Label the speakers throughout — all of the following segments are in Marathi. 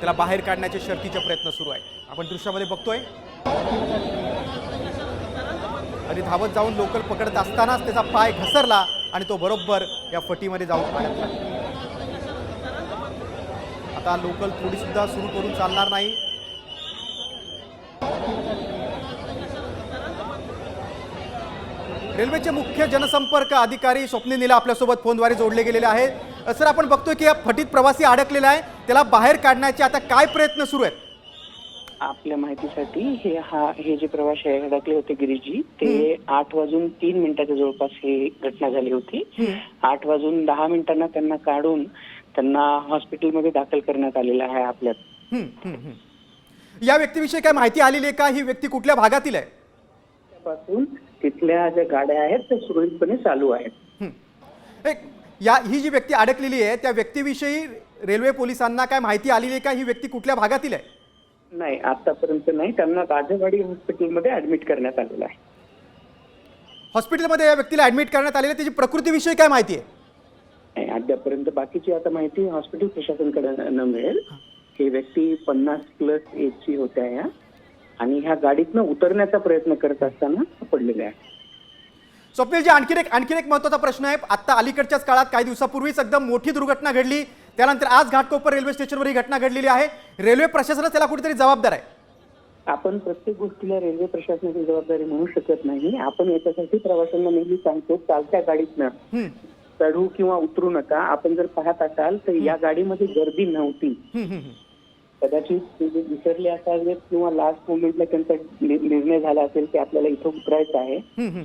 Speaker 1: त्याला बाहेर काढण्याचे शर्तीचे प्रयत्न सुरू आहे आपण दृश्यामध्ये बघतोय. आणि धावत जाऊन लोकल पकडत असतानाच त्याचा पाय घसरला आणि तो बरोबर या फटीमध्ये जाऊन अडकला आता लोकल थोडी सुद्धा सुरू करून चालणार नाही. रेल्वेचे मुख्य जनसंपर्क अधिकारी स्वप्नीनीला आपल्यासोबत फोनद्वारे जोडले गेलेले आहेत. सर आपण बघतोय की फटीत प्रवासी अडकलेला आहे. त्याला बाहेर काढण्याचे आता काय प्रयत्न सुरू आहेत?
Speaker 2: आपल्या माहितीसाठी हे हा हे जे प्रवासी अडकले होते गिरीजी ते आठ वाजून तीन मिनिटाच्या जवळपास ही घटना झाली होती. आठ वाजून दहा मिनिटांना त्यांना काढून त्यांना हॉस्पिटलमध्ये दाखल करण्यात आलेलं आहे आपल्या
Speaker 1: हम्म, हम्म, हम्म. या व्यक्तीविषयी काय माहिती आलेली आहे का? ही व्यक्ती कुठल्या भागातील आहे?
Speaker 2: पासून तिथल्या ज्या गाड्या आहेत त्या सुरळीतपणे चालू आहेत.
Speaker 1: या ही जी व्यक्ती अडकलेली आहे त्या व्यक्तीविषयी रेल्वे पोलिसांना काय माहिती आलेली आहे का? ही व्यक्ती कुठल्या भागातील आहे?
Speaker 2: नाही आतापर्यंत नाही. त्यांना राजेवाडी हॉस्पिटलमध्ये ऍडमिट करण्यात आलेलं आहे.
Speaker 1: हॉस्पिटलमध्ये या व्यक्तीला ऍडमिट करण्यात आलेली आहे. त्याची प्रकृतीविषयी काय माहिती आहे?
Speaker 2: नाही, अद्यापर्यंत बाकीची आता माहिती हॉस्पिटल प्रशासनकडे न- न मिळेल. ही. व्यक्ती पन्नास प्लस एजची होत्या या. आणि ह्या गाडीतनं उतरण्याचा प्रयत्न करत असताना पडलेल्या आहे
Speaker 1: स्वप्नीलजी आणखीन एक आणखीन एक महत्त्वाचा प्रश्न आहे. आता अलीकडच्याच काळात काही दिवसापूर्वीच एकदम मोठी दुर्घटना घडली. त्यानंतर आज घाटकोपर रेल्वे स्टेशनवर ही घटना घडलेली आहे. रेल्वे प्रशासनच त्याला कुठेतरी जबाबदार आहे.
Speaker 2: आपण प्रत्येक गोष्टीला रेल्वे प्रशासनाची जबाबदारी म्हणू शकत नाही. आपण याच्यासाठी प्रवाशांना नेहमी सांगतो चालत्या गाडीतनं चढू किंवा उतरू नका. आपण जर पाहत असाल तर या गाडीमध्ये गर्दी नव्हती. कदाचित ते जे विसरले असावेत किंवा लास्ट मोमेंटला त्यांचा निर्णय झाला असेल की आपल्याला इथं उतरायचं आहे.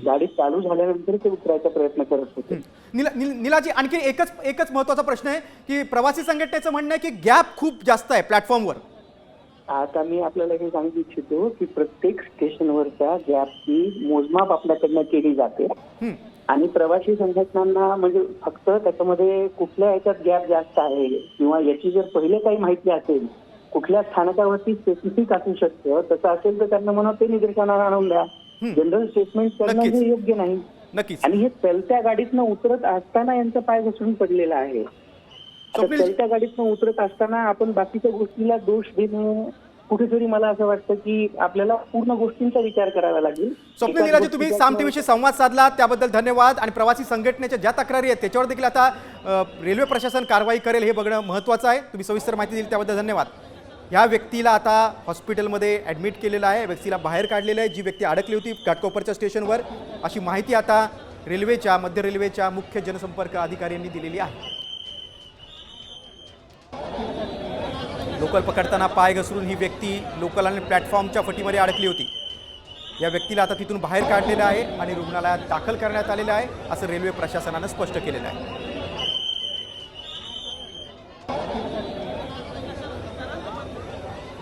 Speaker 2: गाडी चालू झाल्यानंतर ते उतरायचा प्रयत्न करत होते.
Speaker 1: निला निल- निलाजी आणखी एकच एकच महत्त्वाचा प्रश्न आहे की प्रवासी संघटनेचं म्हणणं आहे की गॅप खूप जास्त आहे प्लॅटफॉर्मवर
Speaker 2: आता मी आपल्याला हे सांगू इच्छितो की प्रत्येक स्टेशनवरच्या गॅपची मोजमाप आपल्याकडनं केली जाते. आणि प्रवासी संघटनांना म्हणजे फक्त त्याच्यामध्ये कुठल्या याच्यात गॅप जास्त आहे किंवा याची जर पहिले काही माहिती असेल कुठल्या स्थानकावरती स्पेसिफिक असू शकतं तसं असेल तर त्यांना म्हणा ते निदर्शनाला आणून द्या. जनरल स्टेटमेंट करणं. हे योग्य नाही. आणि हे चलत्या गाडीतनं उतरत असताना यांचा पाय घसरून पडलेला आहे. चलत्या गाडीतनं उतरत असताना आपण बाकीच्या गोष्टीला दोष देणं कुठेतरी मला असं वाटतं की आपल्याला पूर्ण गोष्टींचा विचार करावा लागेल.
Speaker 1: स्वप्न तुम्ही सामतेविषयी संवाद साधला त्याबद्दल धन्यवाद. आणि प्रवासी संघटनेच्या ज्या तक्रारी आहेत त्याच्यावर देखील आता रेल्वे प्रशासन कारवाई करेल हे बघणं महत्त्वाचं आहे. तुम्ही सविस्तर माहिती दिली त्याबद्दल धन्यवाद. ह्या व्यक्तीला आता हॉस्पिटलमध्ये ॲडमिट केलेलं आहे. व्यक्तीला बाहेर काढलेलं आहे. जी व्यक्ती अडकली होती घाटकोपरच्या स्टेशनवर अशी माहिती आता रेल्वेच्या मध्य रेल्वेच्या मुख्य जनसंपर्क अधिकाऱ्यांनी दिलेली आहे. लोकल पकडताना पाय घसरून ही व्यक्ती लोकल आणि प्लॅटफॉर्मच्या फटीमध्ये अडकली होती. या व्यक्तीला आता तिथून बाहेर काढलेलं आहे आणि रुग्णालयात दाखल करण्यात आलेलं आहे असं रेल्वे प्रशासनानं स्पष्ट केलेलं आहे.